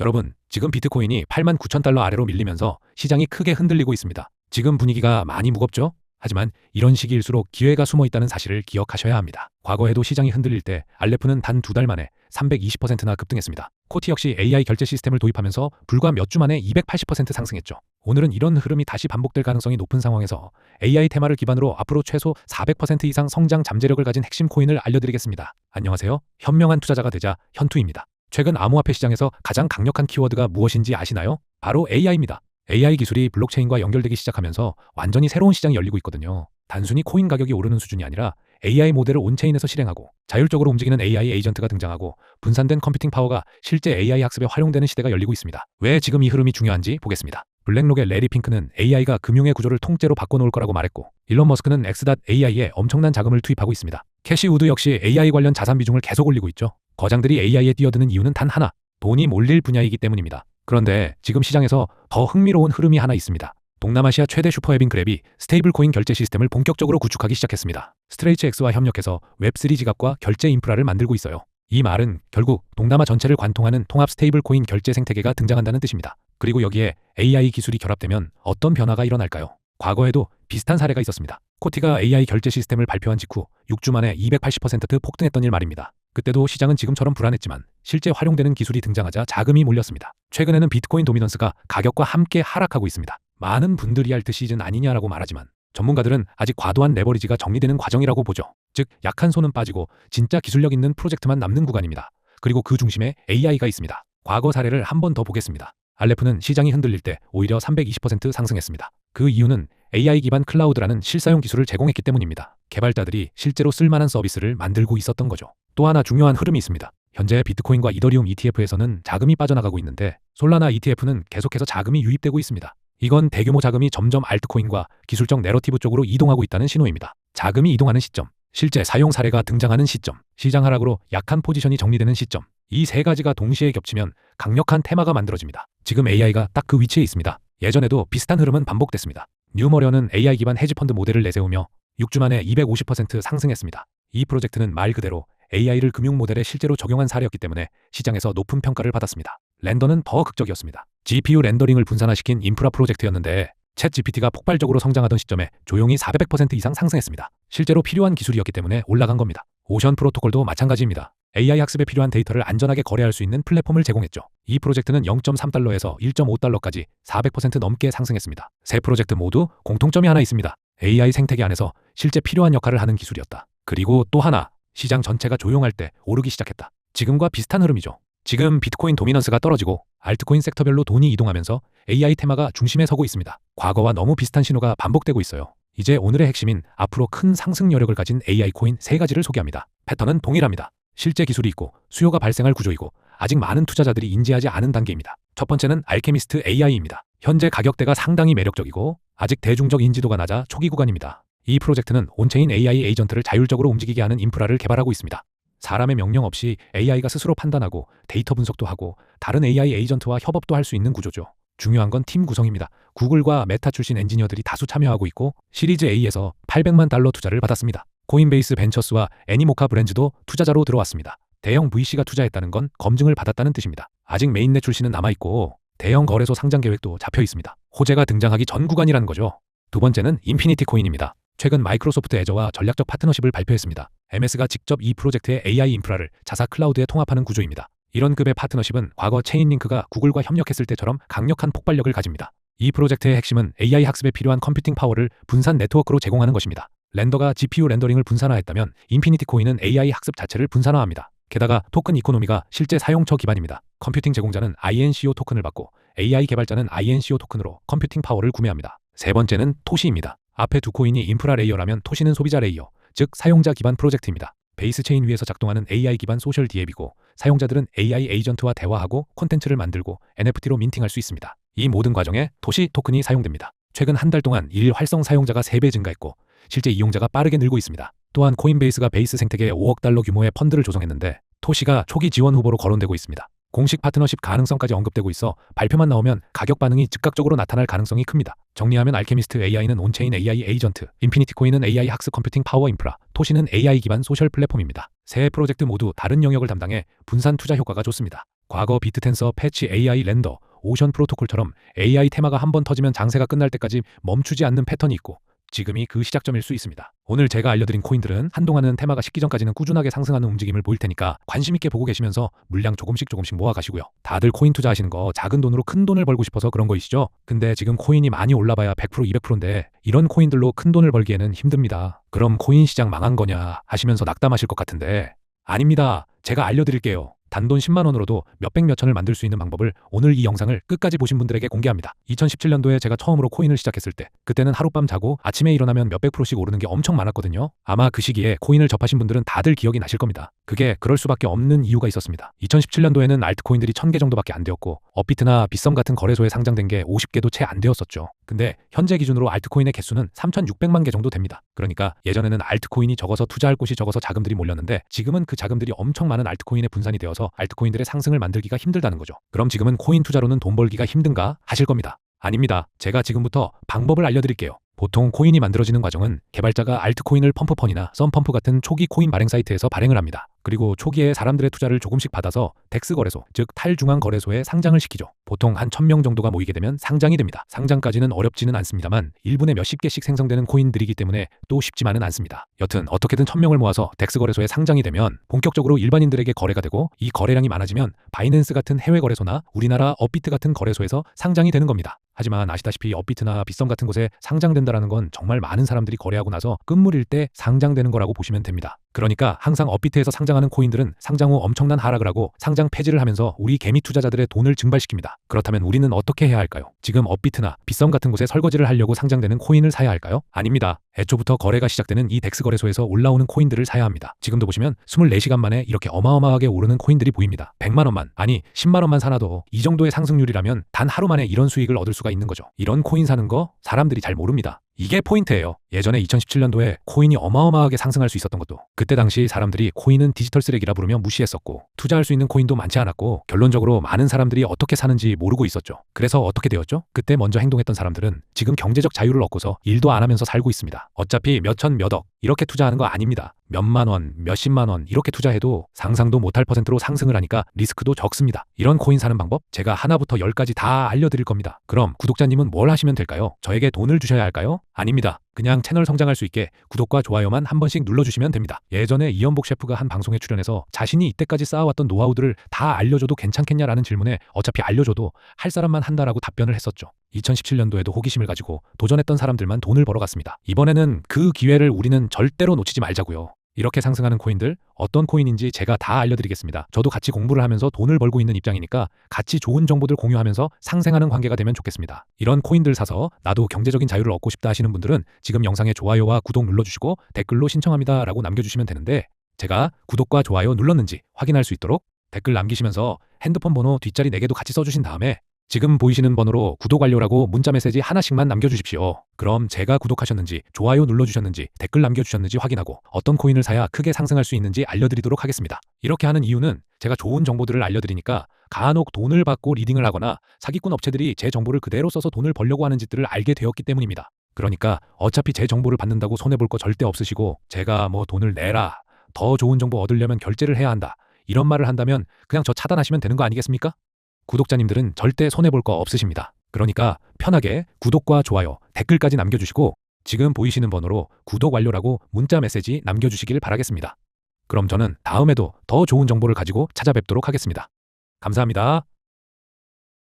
여러분, 지금 비트코인이 8만 9천 달러 아래로 밀리면서 시장이 크게 흔들리고 있습니다. 지금 분위기가 많이 무겁죠? 하지만 이런 시기일수록 기회가 숨어 있다는 사실을 기억하셔야 합니다. 과거에도 시장이 흔들릴 때 알레프는 단 두 달 만에 320%나 급등했습니다. 코티 역시 AI 결제 시스템을 도입하면서 불과 몇 주 만에 280% 상승했죠. 오늘은 이런 흐름이 다시 반복될 가능성이 높은 상황에서 AI 테마를 기반으로 앞으로 최소 400% 이상 성장 잠재력을 가진 핵심 코인을 알려드리겠습니다. 안녕하세요. 현명한 투자자가 되자 현투입니다. 최근 암호화폐 시장에서 가장 강력한 키워드가 무엇인지 아시나요? 바로 AI입니다. AI 기술이 블록체인과 연결되기 시작하면서 완전히 새로운 시장이 열리고 있거든요. 단순히 코인 가격이 오르는 수준이 아니라 AI 모델을 온체인에서 실행하고 자율적으로 움직이는 AI 에이전트가 등장하고 분산된 컴퓨팅 파워가 실제 AI 학습에 활용되는 시대가 열리고 있습니다. 왜 지금 이 흐름이 중요한지 보겠습니다. 블랙록의 레리 핑크는 AI가 금융의 구조를 통째로 바꿔놓을 거라고 말했고 일론 머스크는 X.AI에 엄청난 자금을 투입하고 있습니다. 캐시 우드 역시 AI 관련 자산 비중을 계속 올리고 있죠. 거장들이 AI에 뛰어드는 이유는 단 하나, 돈이 몰릴 분야이기 때문입니다. 그런데 지금 시장에서 더 흥미로운 흐름이 하나 있습니다. 동남아시아 최대 슈퍼앱인 그랩이 스테이블 코인 결제 시스템을 본격적으로 구축하기 시작했습니다. 스트레이츠 X와 협력해서 웹3 지갑과 결제 인프라를 만들고 있어요. 이 말은 결국 동남아 전체를 관통하는 통합 스테이블 코인 결제 생태계가 등장한다는 뜻입니다. 그리고 여기에 AI 기술이 결합되면 어떤 변화가 일어날까요? 과거에도 비슷한 사례가 있었습니다. 코티가 AI 결제 시스템을 발표한 직후 6주 만에 280% 폭등했던 일 말입니다. 그때도 시장은 지금처럼 불안했지만 실제 활용되는 기술이 등장하자 자금이 몰렸습니다. 최근에는 비트코인 도미넌스가 가격과 함께 하락하고 있습니다. 많은 분들이 할듯 시즌 아니냐라고 말하지만 전문가들은 아직 과도한 레버리지가 정리되는 과정이라고 보죠. 즉 약한 손은 빠지고 진짜 기술력 있는 프로젝트만 남는 구간입니다. 그리고 그 중심에 AI가 있습니다. 과거 사례를 한 번 더 보겠습니다. 알레프는 시장이 흔들릴 때 오히려 320% 상승했습니다. 그 이유는 AI 기반 클라우드라는 실사용 기술을 제공했기 때문입니다. 개발자들이 실제로 쓸만한 서비스를 만들고 있었던 거죠. 또 하나 중요한 흐름이 있습니다. 현재 비트코인과 이더리움 ETF에서는 자금이 빠져나가고 있는데 솔라나 ETF는 계속해서 자금이 유입되고 있습니다. 이건 대규모 자금이 점점 알트코인과 기술적 내러티브 쪽으로 이동하고 있다는 신호입니다. 자금이 이동하는 시점, 실제 사용 사례가 등장하는 시점, 시장 하락으로 약한 포지션이 정리되는 시점, 이 세 가지가 동시에 겹치면 강력한 테마가 만들어집니다. 지금 AI가 딱 그 위치에 있습니다. 예전에도 비슷한 흐름은 반복됐습니다. 뉴머려는 AI 기반 헤지펀드 모델을 내세우며 6주 만에 250% 상승했습니다. 이 프로젝트는 말 그대로 AI를 금융 모델에 실제로 적용한 사례였기 때문에 시장에서 높은 평가를 받았습니다. 렌더는 더 극적이었습니다. GPU 렌더링을 분산화시킨 인프라 프로젝트였는데 챗 GPT가 폭발적으로 성장하던 시점에 조용히 400% 이상 상승했습니다. 실제로 필요한 기술이었기 때문에 올라간 겁니다. 오션 프로토콜도 마찬가지입니다. AI 학습에 필요한 데이터를 안전하게 거래할 수 있는 플랫폼을 제공했죠. 이 프로젝트는 0.3달러에서 1.5달러까지 400% 넘게 상승했습니다. 세 프로젝트 모두 공통점이 하나 있습니다. AI 생태계 안에서 실제 필요한 역할을 하는 기술이었다. 그리고 또 하나, 시장 전체가 조용할 때 오르기 시작했다. 지금과 비슷한 흐름이죠. 지금 비트코인 도미넌스가 떨어지고 알트코인 섹터별로 돈이 이동하면서 AI 테마가 중심에 서고 있습니다. 과거와 너무 비슷한 신호가 반복되고 있어요. 이제 오늘의 핵심인 앞으로 큰 상승 여력을 가진 AI 코인 세 가지를 소개합니다. 패턴은 동일합니다. 실제 기술이 있고 수요가 발생할 구조이고 아직 많은 투자자들이 인지하지 않은 단계입니다. 첫 번째는 알케미스트 AI입니다. 현재 가격대가 상당히 매력적이고 아직 대중적 인지도가 낮아 초기 구간입니다. 이 프로젝트는 온체인 AI 에이전트를 자율적으로 움직이게 하는 인프라를 개발하고 있습니다. 사람의 명령 없이 AI가 스스로 판단하고 데이터 분석도 하고 다른 AI 에이전트와 협업도 할 수 있는 구조죠. 중요한 건 팀 구성입니다. 구글과 메타 출신 엔지니어들이 다수 참여하고 있고 시리즈 A에서 800만 달러 투자를 받았습니다. 코인베이스 벤처스와 애니모카 브랜즈도 투자자로 들어왔습니다. 대형 VC가 투자했다는 건 검증을 받았다는 뜻입니다. 아직 메인넷 출신은 남아있고 대형 거래소 상장 계획도 잡혀 있습니다. 호재가 등장하기 전 구간이라는 거죠. 두 번째는 인피니티 코인입니다. 최근 마이크로소프트 애저와 전략적 파트너십을 발표했습니다. MS가 직접 이 프로젝트의 AI 인프라를 자사 클라우드에 통합하는 구조입니다. 이런 급의 파트너십은 과거 체인링크가 구글과 협력했을 때처럼 강력한 폭발력을 가집니다. 이 프로젝트의 핵심은 AI 학습에 필요한 컴퓨팅 파워를 분산 네트워크로 제공하는 것입니다. 렌더가 GPU 렌더링을 분산화했다면 인피니티 코인은 AI 학습 자체를 분산화합니다. 게다가 토큰 이코노미가 실제 사용처 기반입니다. 컴퓨팅 제공자는 INCO 토큰을 받고 AI 개발자는 INCO 토큰으로 컴퓨팅 파워를 구매합니다. 세 번째는 토시입니다. 앞에 두 코인이 인프라 레이어라면 토시는 소비자 레이어, 즉 사용자 기반 프로젝트입니다. 베이스 체인 위에서 작동하는 AI 기반 소셜 디앱이고 사용자들은 AI 에이전트와 대화하고 콘텐츠를 만들고 NFT로 민팅할 수 있습니다. 이 모든 과정에 토시 토큰이 사용됩니다. 최근 한 달 동안 일 활성 사용자가 3배 증가했고 실제 이용자가 빠르게 늘고 있습니다. 또한 코인베이스가 베이스 생태계에 5억 달러 규모의 펀드를 조성했는데 토시가 초기 지원 후보로 거론되고 있습니다. 공식 파트너십 가능성까지 언급되고 있어 발표만 나오면 가격 반응이 즉각적으로 나타날 가능성이 큽니다. 정리하면 알케미스트 AI는 온체인 AI 에이전트, 인피니티 코인은 AI 학습 컴퓨팅 파워 인프라, 토시는 AI 기반 소셜 플랫폼입니다. 세 프로젝트 모두 다른 영역을 담당해 분산 투자 효과가 좋습니다. 과거 비트텐서, 패치, AI 렌더, 오션 프로토콜처럼 AI 테마가 한 번 터지면 장세가 끝날 때까지 멈추지 않는 패턴이 있고 지금이 그 시작점일 수 있습니다. 오늘 제가 알려드린 코인들은 한동안은 테마가 식기 전까지는 꾸준하게 상승하는 움직임을 보일 테니까 관심 있게 보고 계시면서 물량 조금씩 조금씩 모아 가시고요. 다들 코인 투자하시는 거 작은 돈으로 큰 돈을 벌고 싶어서 그런 거이시죠? 근데 지금 코인이 많이 올라봐야 100% 200%인데 이런 코인들로 큰 돈을 벌기에는 힘듭니다. 그럼 코인 시장 망한 거냐 하시면서 낙담하실 것 같은데 아닙니다. 제가 알려드릴게요. 단돈 10만 원으로도 몇백 몇천을 만들 수 있는 방법을 오늘 이 영상을 끝까지 보신 분들에게 공개합니다. 2017년도에 제가 처음으로 코인을 시작했을 때 그때는 하룻밤 자고 아침에 일어나면 몇백 프로씩 오르는 게 엄청 많았거든요. 아마 그 시기에 코인을 접하신 분들은 다들 기억이 나실 겁니다. 그게 그럴 수밖에 없는 이유가 있었습니다. 2017년도에는 알트코인들이 1000개 정도밖에 안 되었고 업비트나 빗썸 같은 거래소에 상장된 게 50개도 채 안 되었었죠. 근데 현재 기준으로 알트코인의 개수는 3,600만 개 정도 됩니다. 그러니까 예전에는 알트코인이 적어서 투자할 곳이 적어서 자금들이 몰렸는데 지금은 그 자금들이 엄청 많은 알트코인에 분산이 되어서 알트코인들의 상승을 만들기가 힘들다는 거죠. 그럼 지금은 코인 투자로는 돈 벌기가 힘든가 하실 겁니다. 아닙니다. 제가 지금부터 방법을 알려드릴게요. 보통 코인이 만들어지는 과정은 개발자가 알트코인을 펌프펀이나 썸펌프 같은 초기 코인 발행 사이트에서 발행을 합니다. 그리고 초기에 사람들의 투자를 조금씩 받아서 덱스 거래소, 즉 탈중앙 거래소에 상장을 시키죠. 보통 한 1000명 정도가 모이게 되면 상장이 됩니다. 상장까지는 어렵지는 않습니다만 1분에 몇십 개씩 생성되는 코인들이기 때문에 또 쉽지만은 않습니다. 여튼 어떻게든 1000명을 모아서 덱스 거래소에 상장이 되면 본격적으로 일반인들에게 거래가 되고 이 거래량이 많아지면 바이낸스 같은 해외 거래소나 우리나라 업비트 같은 거래소에서 상장이 되는 겁니다. 하지만 아시다시피 업비트나 빗썸 같은 곳에 상장된다라는 건 정말 많은 사람들이 거래하고 나서 끝물일 때 상장되는 거라고 보시면 됩니다. 그러니까 항상 업비트에서 상장하는 코인들은 상장 후 엄청난 하락을 하고 상장 폐지를 하면서 우리 개미 투자자들의 돈을 증발시킵니다. 그렇다면 우리는 어떻게 해야 할까요? 지금 업비트나 빗썸 같은 곳에 설거지를 하려고 상장되는 코인을 사야 할까요? 아닙니다. 애초부터 거래가 시작되는 이 덱스 거래소에서 올라오는 코인들을 사야 합니다. 지금도 보시면 24시간 만에 이렇게 어마어마하게 오르는 코인들이 보입니다. 100만 원만, 아니 10만 원만 사놔도 이 정도의 상승률이라면 단 하루 만에 이런 수익을 얻을 수가 있는 거죠. 이런 코인 사는 거 사람들이 잘 모릅니다. 이게 포인트예요. 예전에 2017년도에 코인이 어마어마하게 상승할 수 있었던 것도 그때 당시 사람들이 코인은 디지털 쓰레기라 부르며 무시했었고 투자할 수 있는 코인도 많지 않았고 결론적으로 많은 사람들이 어떻게 사는지 모르고 있었죠. 그래서 어떻게 되었죠? 그때 먼저 행동했던 사람들은 지금 경제적 자유를 얻고서 일도 안 하면서 살고 있습니다. 어차피 몇천 몇억 이렇게 투자하는 거 아닙니다. 몇만 원, 몇십만 원 이렇게 투자해도 상상도 못할 퍼센트로 상승을 하니까 리스크도 적습니다. 이런 코인 사는 방법 제가 하나부터 열까지 다 알려드릴 겁니다. 그럼 구독자님은 뭘 하시면 될까요? 저에게 돈을 주셔야 할까요? 아닙니다. 그냥 채널 성장할 수 있게 구독과 좋아요만 한 번씩 눌러주시면 됩니다. 예전에 이연복 셰프가 한 방송에 출연해서 자신이 이때까지 쌓아왔던 노하우들을 다 알려줘도 괜찮겠냐라는 질문에 어차피 알려줘도 할 사람만 한다라고 답변을 했었죠. 2017년도에도 호기심을 가지고 도전했던 사람들만 돈을 벌어갔습니다. 이번에는 그 기회를 우리는 절대로 놓치지 말자고요. 이렇게 상승하는 코인들 어떤 코인인지 제가 다 알려드리겠습니다. 저도 같이 공부를 하면서 돈을 벌고 있는 입장이니까 같이 좋은 정보들 공유하면서 상생하는 관계가 되면 좋겠습니다. 이런 코인들 사서 나도 경제적인 자유를 얻고 싶다 하시는 분들은 지금 영상에 좋아요와 구독 눌러주시고 댓글로 신청합니다 라고 남겨주시면 되는데 제가 구독과 좋아요 눌렀는지 확인할 수 있도록 댓글 남기시면서 핸드폰 번호 뒷자리 4개도 같이 써주신 다음에 지금 보이시는 번호로 구독 완료라고 문자 메시지 하나씩만 남겨주십시오. 그럼 제가 구독하셨는지, 좋아요 눌러주셨는지, 댓글 남겨주셨는지 확인하고 어떤 코인을 사야 크게 상승할 수 있는지 알려드리도록 하겠습니다. 이렇게 하는 이유는 제가 좋은 정보들을 알려드리니까 간혹 돈을 받고 리딩을 하거나 사기꾼 업체들이 제 정보를 그대로 써서 돈을 벌려고 하는 짓들을 알게 되었기 때문입니다. 그러니까 어차피 제 정보를 받는다고 손해볼 거 절대 없으시고 제가 뭐 돈을 내라, 더 좋은 정보 얻으려면 결제를 해야 한다. 이런 말을 한다면 그냥 저 차단하시면 되는 거 아니겠습니까? 구독자님들은 절대 손해볼 거 없으십니다. 그러니까 편하게 구독과 좋아요, 댓글까지 남겨주시고 지금 보이시는 번호로 구독 완료라고 문자 메시지 남겨주시길 바라겠습니다. 그럼 저는 다음에도 더 좋은 정보를 가지고 찾아뵙도록 하겠습니다. 감사합니다.